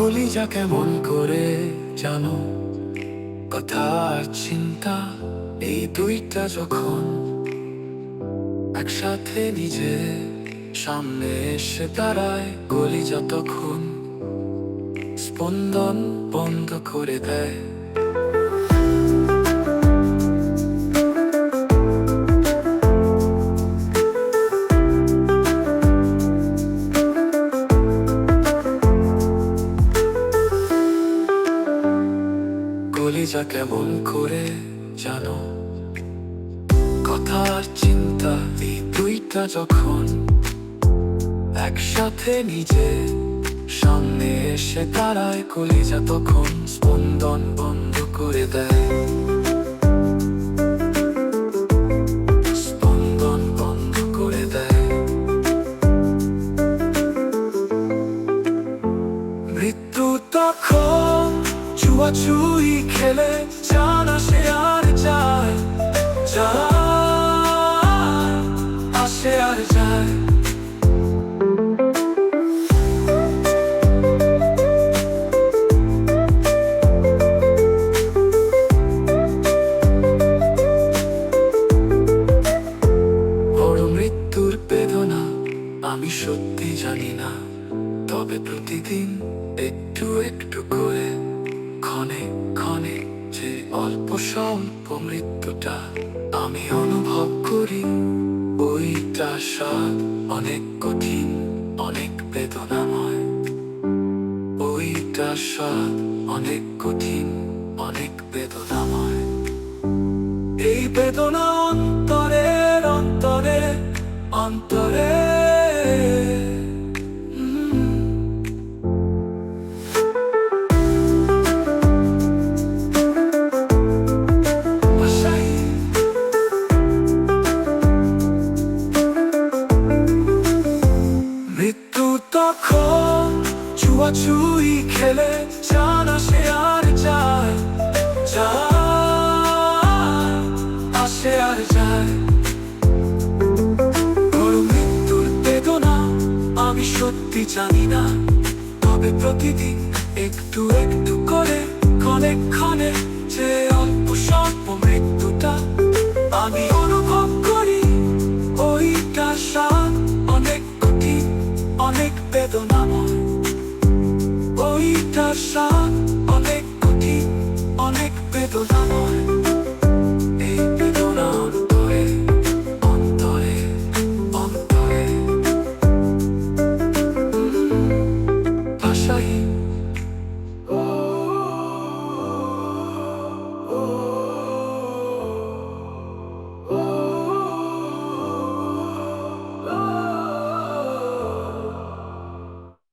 কলিজা কেমন করে জানো? কথা আর চিন্তা, এই দুইটা যখন একসাথে নিজে সামনে এসে দাঁড়ায় গলি যতক্ষণ স্পন্দন বন্ধ করে দেয়। কলিজা কেমন করে জানো? কথা আর চিন্তা এই দুইটা যখন একসাথে নিজে সামনে এসে দাঁড়ায়, কলিজা তখন স্পন্দন বন্ধ করে দেয়। স্পন্দন বন্ধ করে দেয়। মৃত্যু তখন ছুয়াছুই খেলে জানা সে আর যায় আসে আর যায়। আমি সত্যি জানি না, তবে প্রতিদিন একটু একটু করে স্বল্প মৃত্যুটা আমি অনুভব করি। ওইটা স্বাদ অনেক কঠিন, অনেক বেদনাময়। ওইটা স্বাদ অনেক কঠিন, অনেক বেদনাময়। এই বেদনা অন্তরের অন্তরে অন্তরে তখন ছুয়াছুই খেলে জানা সে আর যায় আসে আর যায়। বেদনা, আমি সত্যি জানি না, তবে প্রতিদিন স্বাদ অনেক কঠিন অনেক বেদনাময়।